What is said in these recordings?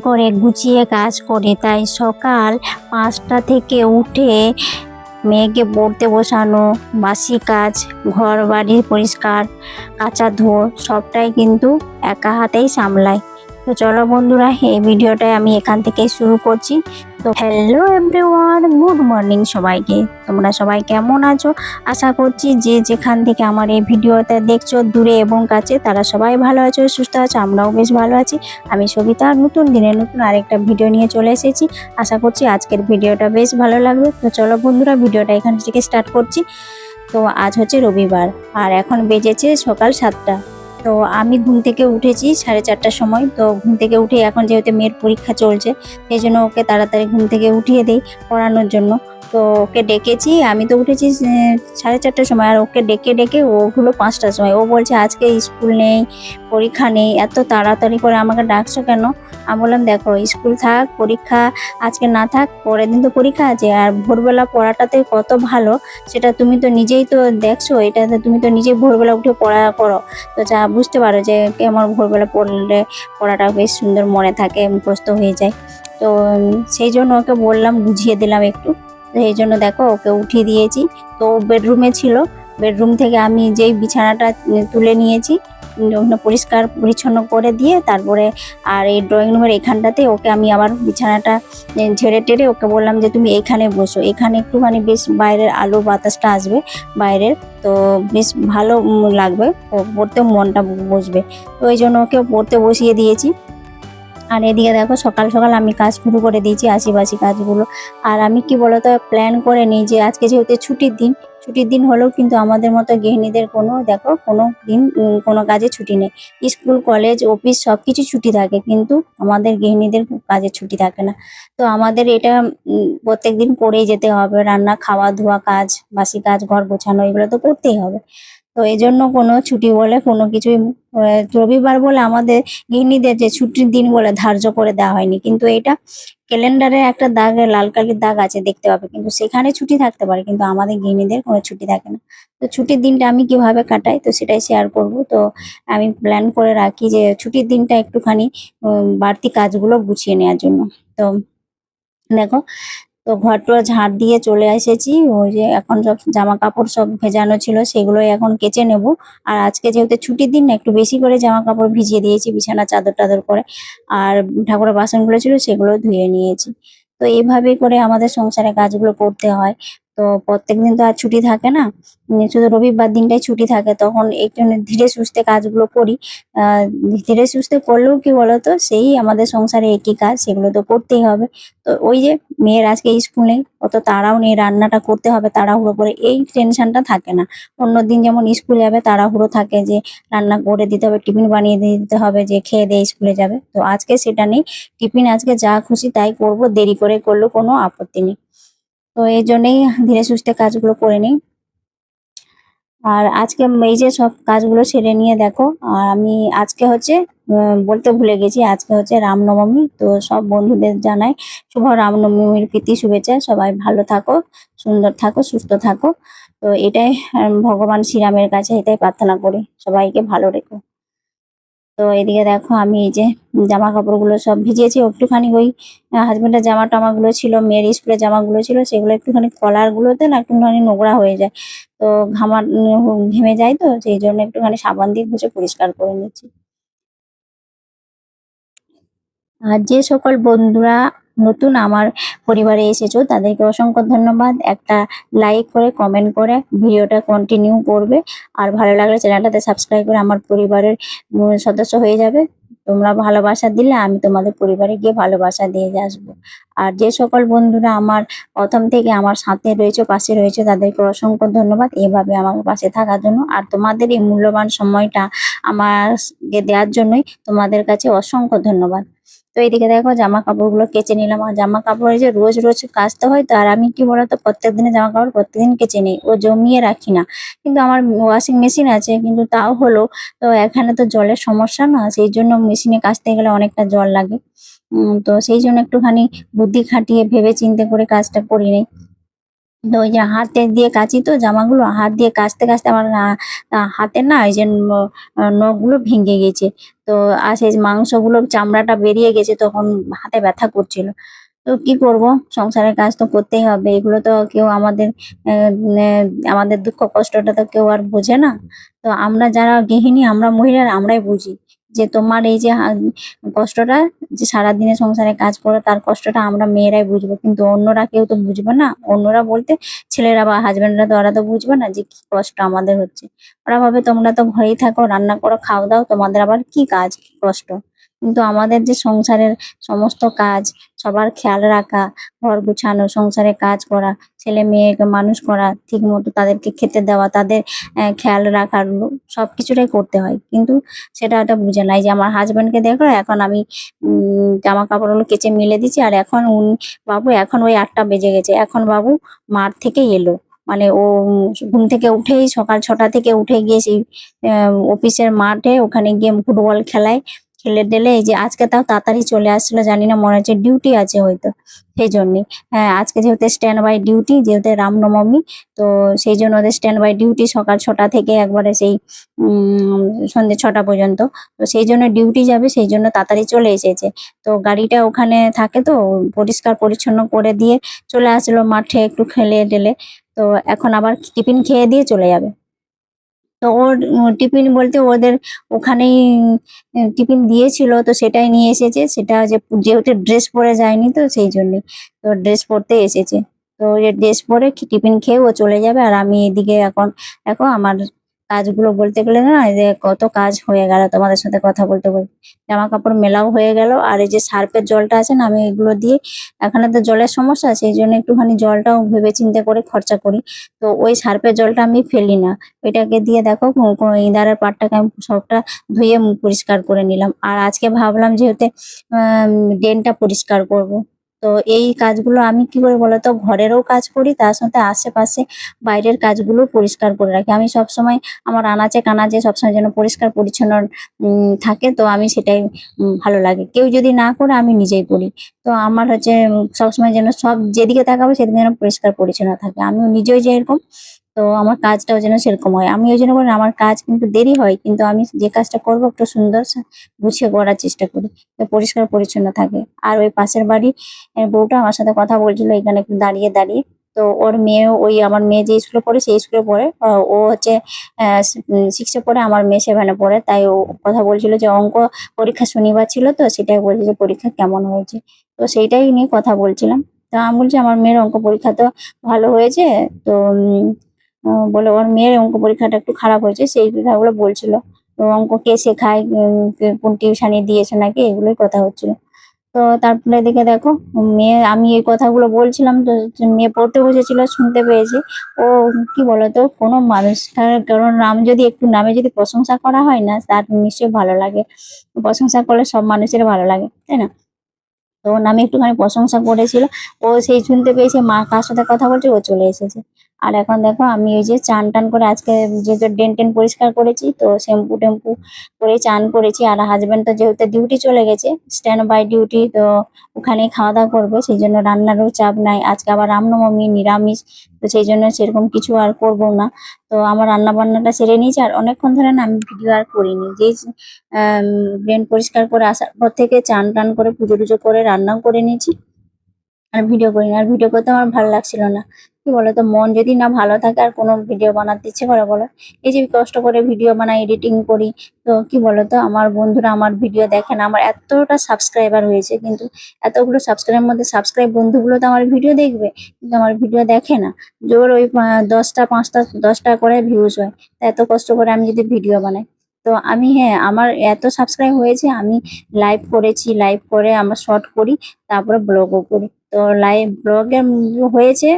করে, গুছিয়ে কাজ করে। তাই সকাল পাঁচটা থেকে উঠে মেয়েকে পড়তে বসানো, বাসি কাজ ঘর বাড়ি পরিষ্কার, কাঁচা ধোয়া, সবটাই কিন্তু একা হাতেই সামলায়। তো চলো বন্ধুরা, এই ভিডিওটাই আমি এখান থেকেই শুরু করছি। তো হ্যালো এভরিওয়ান গুড মর্নিং সবাইকে। তোমরা সবাই কেমন আছো? আশা করছি যে যেখান থেকে আমার এই ভিডিওটা দেখছ, দূরে এবং কাছে, তারা সবাই ভালো আছো, সুস্থ আছো, আমরাও বেশ ভালো আছি। আমি সবিতা, নতুন দিনে নতুন আরেকটা ভিডিও নিয়ে চলে এসেছি। আশা করছি আজকের ভিডিওটা বেশ ভালো লাগবে। তো চলো বন্ধুরা, ভিডিওটা এখান থেকে স্টার্ট করছি। তো আজ হচ্ছে রবিবার, আর এখন বেজেছে সকাল সাতটা। তো আমি ঘুম থেকে উঠেছি সাড়ে চারটার সময়। তো ঘুম থেকে উঠে এখন যেহেতু মেয়ের পরীক্ষা চলছে, সেই জন্য ওকে তাড়াতাড়ি ঘুম থেকে উঠিয়ে দেই পড়ানোর জন্য। তো ওকে ডেকেছি। আমি তো উঠেছি সাড়ে চারটার সময় আর ওকে ডেকে ডেকে ও উঠল পাঁচটার সময়। ও বলছে, আজকে স্কুল নেই, পরীক্ষা নেই, এত তাড়াতাড়ি করে আমাকে ডাকছো কেন? আমি বললাম, দেখো, স্কুল থাক, পরীক্ষা আজকে না থাক, পরের দিন তো পরীক্ষা আছে। আর ভোরবেলা পড়াটাতে কত ভালো, সেটা তুমি তো নিজেই তো দেখছ এটা তুমি তো নিজেই ভোরবেলা উঠে পড়া করো। তো যা, বুঝতে পারো যে কেমন ভোরবেলা পড়লে পড়াটা বেশ সুন্দর মনে থাকে, মুখস্থ হয়ে যায়। তো সেই জন্য ওকে বললাম, বুঝিয়ে দিলাম একটু। তো এই জন্য দেখো ওকে উঠিয়ে দিয়েছি। তো বেডরুমে ছিল। বেডরুম থেকে আমি যেই বিছানাটা তুলে নিয়েছি ওখানে পরিষ্কার পরিচ্ছন্ন করে দিয়ে তারপরে আর এই ড্রয়িং রুমের এখানটাতে ওকে আমি আবার বিছানাটা ঝেড়ে টেড়ে ওকে বললাম যে তুমি এখানে বসো। এখানে একটুখানি বেশ বাইরের আলো বাতাসটা আসবে বাইরের, তো বেশ ভালো লাগবে। পড়তে মনটা বসবে। তো ওই জন্য ওকে পড়তে বসিয়ে দিয়েছি। আর এদিকে দেখো, সকাল সকাল আমি কাজ শুরু করে দিয়েছি আশিবাসি কাজগুলো। আর আমি কি বলতো প্ল্যান করে নিই যে আজকে যেহেতু ছুটির দিন ছুটির দিন হলেও কিন্তু আমাদের মতো গৃহিণীদের কোনো, দেখো, কোনো দিন কোনো কাজে ছুটি নেই। স্কুল, কলেজ, অফিস সব কিছু ছুটি থাকে, কিন্তু আমাদের গৃহিণীদের কাজে ছুটি থাকে না। তো আমাদের এটা প্রত্যেক দিন করেই যেতে হবে। রান্না খাওয়া ধোয়া কাজ, বাসি কাজ, ঘর গোছানো, এগুলো তো করতেই হবে। তো এই জন্য কোনো ছুটি বলে কোনো কিছুই রবিবার বলে আমাদের গৃহিণীদের যে ছুটির দিন বলে ধার্য করে দেওয়া হয়নি। কিন্তু এটা ক্যালেন্ডারে একটা দাগ, লাল কালির দাগ আছে দেখতে পাবে। কিন্তু সেখানে ছুটি থাকতে পারে, কিন্তু আমাদের গৃহিণীদের কোনো ছুটি থাকে না। তো ছুটির দিনটা আমি কীভাবে কাটাই, তো সেটাই শেয়ার করব। তো আমি প্ল্যান করে রাখি যে ছুটির দিনটা একটুখানি বাড়তি কাজগুলো গুছিয়ে নেওয়ার জন্য। তো দেখো তো ঘরটা ঝাড় দিয়ে চলে এসেছি। ওই যে এখন সব জামা কাপড় সব ভেজানো ছিল, সেগুলোই এখন কেচে নেব। আর আজকে যেহেতু ছুটির দিন না একটু বেশি করে জামা কাপড় ভিজিয়ে দিয়েছি, বিছানা, চাদর টাদর করে। আর ঠাকুরের বাসনগুলো ছিল, সেগুলো ধুয়ে নিয়েছি। তো এইভাবেই করে আমাদের সংসারে কাজগুলো করতে হয়। তো প্রত্যেকদিন তো আর ছুটি থাকে না। শুধু রবিবার দিনটাই ছুটি থাকে। তখন একটু ধীরে সুস্থে কাজগুলো করি। ধীরে সুস্থে করলেও কি বলতো? সেই আমাদের সংসারে একই কাজ, সেগুলো তো করতেই হবে। তো ওই যে মেয়ের আজকে স্কুল নেই অত তাড়াও নেই, রান্নাটা করতে হবে তাড়াহুড়ো করে। এই টেনশনটা থাকে না। অন্য দিন যেমন স্কুল যাবে, তাড়াহুড়ো থাকে যে রান্না করে দিতে হবে, টিফিন বানিয়ে দিতে হবে যে খেয়ে দিয়ে স্কুলে যাবে। তো আজকে সেটা নেই। টিফিন আজকে যা খুশি তাই করব, দেরি করে করলেও কোনো আপত্তি নেই। তো এই জন্যই ধীরে সুস্থে কাজগুলো করে নিই। আর আজকে এই যে সব কাজগুলো সেরে নিয়ে দেখো, আর আমি আজকে হচ্ছে বলতে ভুলে গেছি, আজকে হচ্ছে রামনবমী। তো সব বন্ধুদের জানাই, শুভ রামনবমীর প্রীতি, শুভেচ্ছা, সবাই ভালো থাকো, সুন্দর থাকো, সুস্থ থাকো। তো এটাই ভগবান শ্রীরামের কাছে এটাই প্রার্থনা করি। সবাইকে ভালো রেখো। তো এদিকে দেখো আমি এই যে জামা কাপড়গুলো সব ভিজিয়েছি, একটুখানি ওই হাজব্যান্ডের জামা টামাগুলো ছিল, মেয়ের স্কুলের জামাগুলো ছিল, সেগুলো একটুখানি কলার গুলোতে না একটুখানি নোংরা হয়ে যায়। তো ঘামা ঘেমে যায় তো, সেই জন্য একটুখানি সাবান দিয়ে ঘষে পরিষ্কার করে নিচ্ছি। আর যে সকল বন্ধুরা নতুন আমার পরিবারে এসেছ, তাদেরকে অসংখ্য ধন্যবাদ। একটা লাইক করে কমেন্ট করে ভিডিওটা কন্টিনিউ করবে। আর ভালো লাগলে চ্যানেলটাতে সাবস্ক্রাইব করে আমার পরিবারের সদস্য হয়ে যাবে। তোমরা ভালোবাসা দিলে আমি তোমাদের পরিবারে গিয়ে ভালোবাসা দিয়ে আসব। আর যে সকল বন্ধুরা আমার প্রথম থেকে আমার সাথে রয়েছে, পাশে রয়েছে, তাদেরকে অসংখ্য ধন্যবাদ। এভাবে আমার পাশে থাকার জন্য। আর তোমাদের এই মূল্যবান সময়টা আমাকে দেওয়ার জন্যই তোমাদের কাছে অসংখ্য ধন্যবাদ। তো এইদিকে দেখো জামা কাপড়গুলো কেচে নিলাম। আর জামা কাপড় যে রোজ রোজ কাচতে হয়, তো আর আমি কি বলতো প্রত্যেক দিনে জামা কাপড় প্রত্যেকদিন কেচে নিই, ও জমিয়ে রাখি না। কিন্তু আমার ওয়াশিং মেশিন আছে, কিন্তু তাও হলো, তো এখানে তো জলের সমস্যা না, সেই জন্য মেশিনে কাচতে গেলে অনেকটা জল লাগে। তো সেই জন্য একটুখানি বুদ্ধি খাটিয়ে ভেবে চিন্তে করে কাজটা করি নিই তো ওই যে হাতে দিয়ে কাচি তো, জামাগুলো হাত দিয়ে কাচতে কাচতে আমার হাতে না ওই যে নখগুলো ভেঙে গেছে। তো আর সেই মাংসগুলো, চামড়াটা বেরিয়ে গেছে তখন হাতে ব্যথা করছিল। তো কি করব? সংসারের কাজ তো করতেই হবে। এগুলো তো কেউ আমাদের আমাদের দুঃখ কষ্টটা তো কেউ আর বোঝে না। তো আমরা যারা গৃহিণী, আমরা মহিলারা আমরাই বুঝি। যে তোমার এই যে কষ্টটা, যে সারাদিনে সংসারে কাজ করো, তার কষ্টটা আমরা মেয়েরাই বুঝব। কিন্তু অন্যরা কেউ তো বুঝবে না। অন্যরা বলতে ছেলেরা বা হাজবেন্ডরা তো ওরা তো বুঝবে না যে কি কষ্ট আমাদের হচ্ছে। ওরা ভাবে তোমরা তো ঘরেই থাকো, রান্না করো খাও দাও, তোমাদের আবার কি কাজ, কি কষ্ট? কিন্তু আমাদের যে সংসারের সমস্ত কাজ, সবার খেয়াল রাখা, ঘর গুছানো, সংসারে কাজ করা, ছেলে মেয়েকে মানুষ করা ঠিক মতো তাদেরকে খেতে দেওয়া, তাদের খেয়াল রাখার সব কিছুটাই করতে হয়। কিন্তু সেটা একটা বুঝে নাই যে আমার হাজব্যান্ডকে দেখো এখন আমি জামা কাপড়গুলো কেচে মেলে দিচ্ছি আর এখন উনি, বাবু, এখন ওই আটটা বেজে গেছে। এখন বাবু মাঠ থেকে এলো। মানে ও ঘুম থেকে উঠেই সকাল ছটা থেকে উঠে গিয়ে সেই অফিসের মাঠে ওখানে গিয়ে ফুটবল খেলায় খেলে টেলে এই যে আজকে তাও তাড়াতাড়ি চলে আসছিল, জানি না, মনে হচ্ছে ডিউটি আছে হয়তো সেই জন্যে হ্যাঁ আজকে যেহেতু স্ট্যান্ড বাই ডিউটি যেহেতু রামনবমী, তো সেই জন্য ওদের স্ট্যান্ড বাই ডিউটি সকাল ছটা থেকে একবারে সেই সন্ধ্যে ছটা পর্যন্ত। তো সেই জন্য ডিউটি যাবে সেই জন্য তাড়াতাড়ি চলে এসেছে। তো গাড়িটা ওখানে থাকে তো, পরিষ্কার পরিচ্ছন্ন করে দিয়ে চলে আসলো মাঠে একটু খেলে টেলে। তো এখন আবার টিফিন খেয়ে দিয়ে চলে যাবে। তো ওর টিফিন বলতে ওদের ওখানেই টিফিন দিয়েছিল, তো সেটাই নিয়ে এসেছে। সেটা যেহেতু ড্রেস পরে যায়নি তো সেই জন্যে, তো ড্রেস পরতে এসেছে। তো ড্রেস পরে টিফিন খেয়ে ও চলে যাবে। আর আমি এদিকে এখন, দেখো আমার কাজগুলো বলতে গেলে না যে কত কাজ হয়ে গেল তোমাদের সাথে কথা বলতে বলতে। জামা কাপড় মেলাও হয়ে গেল, আর এই যে সার্ফের জলটা আছে না, আমি এগুলো দিয়ে এখানে তো জলের সমস্যা আছে এই জন্য একটুখানি জলটাও ভেবে চিন্তে করে খরচা করি। তো ওই সার্ফের জলটা আমি ফেলি না। ওইটাকে দিয়ে দেখো, কো- কো- ইঁদারের পাটটাকে আমি সবটা ধুয়ে পরিষ্কার করে নিলাম। আর আজকে ভাবলাম যেহেতু ড্রেনটা পরিষ্কার করব। তো এই কাজগুলো আমি কি করে বলতো, ঘরেরও কাজ করি, তার সাথে আশেপাশে বাইরের কাজগুলো পরিষ্কার করে রাখি। আমি সব সময় আমার আনাচে কানাচে সবসময় যেন পরিষ্কার পরিচ্ছন্ন থাকে, তো আমি সেটাই ভালো লাগে। কেউ যদি না করে আমি নিজেই করি। তো আমার হচ্ছে সব সবসময় যেন সব যেদিকে তাকাবো সেদিকে যেন পরিষ্কার পরিচ্ছন্ন থাকে। আমিও নিজেও যেরকম তো আমার কাজটাও যেন সেরকম হয়। আমি ওই জন্য বলি আমার কাজ কিন্তু দেরি হয়, কিন্তু আমি যে কাজটা করব একটু সুন্দর গুছিয়ে করার চেষ্টা করি তো পরিষ্কার পরিচ্ছন্ন থাকে। আর ওই পাশের বাড়ি বউটা আমার সাথে কথা বলছিল, এখানে একটু দাঁড়িয়ে দাঁড়িয়ে। তো ওর মেয়েও, ওই আমার মেয়ে যে স্কুলে পড়ে, সেই স্কুলে পড়ে। ও হচ্ছে সিক্সে পড়ে, আমার মেয়ে সেভেনে পড়ে। তাই ও কথা বলছিল যে, অঙ্ক পরীক্ষা শনিবার ছিল তো, সেটাই বলছে যে, পরীক্ষা কেমন হয়েছে? তো সেইটাই নিয়ে কথা বলছিলাম। তো আমি বলছি, আমার মেয়ের অঙ্ক পরীক্ষা তো ভালো হয়েছে। তো বলে ওর মেয়ের অঙ্ক পরীক্ষাটা একটু খারাপ হয়েছে, সেই কথাগুলো বলছিল। অঙ্ক কে শেখায় কোন টিউশনি দিয়েছে নাকি, এগুলোই কথা হচ্ছিল। তো তারপরে দেখে দেখো, মেয়ে, আমি এই কথাগুলো বলছিলাম, তো মেয়ে পড়তে বসেছিল, শুনতে পেয়েছি। ও কি বলতো, কোনো মানুষটার কারণ নাম যদি একটু নামে যদি প্রশংসা করা হয় না, তার নিশ্চয়ই ভালো লাগে। প্রশংসা করলে সব মানুষের ভালো লাগে, তাই না? তো নামে একটুখানি প্রশংসা করেছিল। ও সেই শুনতে পেয়েছে, মা কার সাথে কথা বলছে, ও চলে এসেছে। আর এখন দেখো আমি ওই যে চান টান করে আজকে যেহেতু ড্রেন টেন পরিষ্কার করেছি, তো শ্যাম্পু টেম্পু করে চান করেছি। আর হাজব্যান্ড তো যেহেতু ডিউটি চলে গেছে স্ট্যান্ড বাই ডিউটি তো ওখানেই খাওয়া দাওয়া করব। সেই জন্য রান্নারও চাপ নাই। আজকে আবার রামনবমী, নিরামিষ, তো সেই জন্য সেরকম কিছু আর করব না। তো আমার রান্না বান্নাটা সেরে নিয়েছি আর অনেকক্ষণ ধরে না আমি ভিডিও আর করিনি। যেই ড্রেন পরিষ্কার করে আসার পর থেকে চান টান করে পুজো টুজো করে রান্নাও করে নিয়েছি। আর ভিডিও করি না আর ভিডিও করতে আমার ভালো লাগছিল না। কি বলতো মন যদি না ভালো থাকে আর কোনো ভিডিও বানাতে ইচ্ছে করে বলো। এই যে কষ্ট করে ভিডিও বানাই এডিটিং করি, তো কি বলতো আমার বন্ধুরা আমার ভিডিও দেখে না, আমার এতটা সাবস্ক্রাইবার হয়েছে কিন্তু এতগুলো সাবস্ক্রাইবের মধ্যে সাবস্ক্রাইব বন্ধুগুলো তো আমার ভিডিও দেখবে, কিন্তু আমার ভিডিও দেখে না। জোর ওই দশটা, পাঁচটা, দশটা করে ভিউজ হয়, তা এত কষ্ট করে আমি যদি ভিডিও বানাই। তো আমি হ্যাঁ আমার এত সাবস্ক্রাইব হয়েছে, আমি লাইভ করেছি লাইভ করে আমরা শর্ট করি, তারপরে ব্লগও করি। তো লাইভ ব্লগে হয়েছে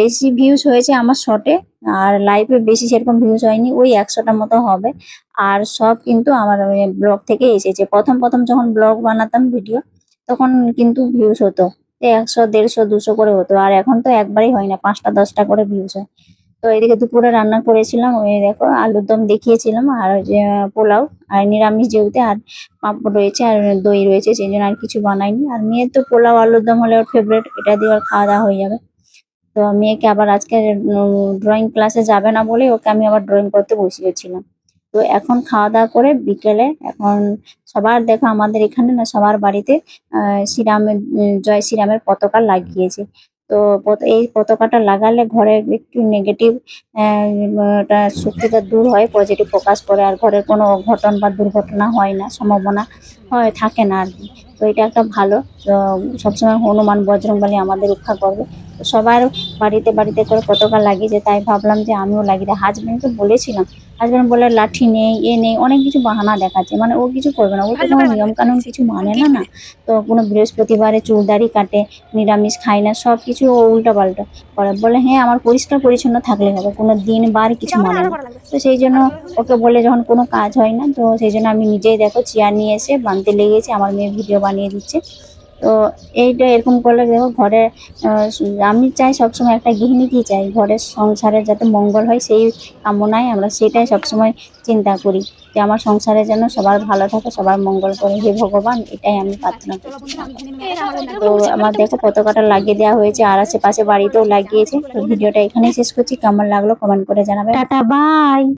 বেশি ভিউজ হয়েছে আমার শর্টে আর লাইভে বেশি সেরকম ভিউজ হয়নি, ওই একশোটার মতো হবে। আর সব কিন্তু আমার ব্লগ থেকে এসেছে। প্রথম প্রথম যখন ব্লগ বানাতাম ভিডিও তখন কিন্তু ভিউজ হতো। একশো, দেড়শো, দুশো করে হতো। আর এখন তো একবারই হয় না, পাঁচটা, দশটা করে ভিউজ হয়। তো এদিকে দুপুরে রান্না করেছিলাম, ওই দেখো, আলুর দম দেখিয়েছিলাম, আর যে পোলাও, আর নিরামিষ যেহেতু, আর পাঁপড় রয়েছে, আর দই রয়েছে, সেই জন্য আর কিছু বানাইনি। আর মেয়ের তো পোলাও, আলুর দম হলে ওর ফেভারিট এটা দিয়ে ওর খাওয়া দাওয়া হয়ে যাবে। তো মেয়েকে আবার আজকে ড্রয়িং ক্লাসে যাবে না বলে ওকে আমি আবার ড্রয়িং করতে বসিয়েছিলাম তো এখন খাওয়া দাওয়া করে বিকেলে এখন সবার দেখো আমাদের এখানে না সবার বাড়িতে শ্রীরামের জয় শ্রীরামের পতাকা লাগিয়েছে। তো এই পতাকাটা লাগালে ঘরে একটু নেগেটিভ শক্তিটা দূর হয় পজিটিভ প্রকাশ করে আর ঘরের কোনো অঘটন বা দুর্ঘটনা হয় না, সম্ভাবনা হয়, থাকে না আর কি। তো এটা একটা ভালো সবসময় হনুমান, বজরংবলী আমাদের রক্ষা করবে। সবার বাড়িতে বাড়িতে করে কতকাল লাগিয়েছে তাই ভাবলাম যে আমিও লাগিয়ে দিই। হাজবেন্ডকে বলেছিলাম হাজবেন্ড বলে লাঠি নেই এ নেই অনেক কিছু বাহানা দেখাচ্ছে। মানে ও কিছু করবে না ও তো কোনো নিয়ম কানুন কিছু মানে না না। তো কোনো বৃহস্পতিবারে চুল দাড়ি কাটে নিরামিষ খায় না সব কিছু ও উল্টা পাল্টা করে। বলে হ্যাঁ আমার পরিষ্কার পরিচ্ছন্ন থাকলে হবে কোনো দিন বার কিছু মানে না। তো সেই জন্য ওকে বলে যখন কোনো কাজ হয় না তো সেই জন্য আমি নিজেই দেখো চেয়ার নিয়ে এসে বানতে লেগেছি আমার মেয়ে ভিডিও বানিয়ে দিচ্ছে। তো এইটা এরকম করলে দেখো ঘরে আমি চাই সবসময় একটা গৃহিণী কি চাই। ঘরের সংসারে যাতে মঙ্গল হয় সেই কামনায় আমরা সেটাই সবসময় চিন্তা করি যে আমার সংসারে যেন সবার ভালো থাকে, সবার মঙ্গল করে। হে ভগবান, এটাই আমি প্রার্থনা করছি তো আমার দেখো পতাকাটা লাগিয়ে দেওয়া হয়েছে, আর আশেপাশে বাড়িতেও লাগিয়েছে। তো ভিডিওটা এখানেই শেষ করছি। কেমন লাগল কমেন্ট করে জানাবে। Tata, bye.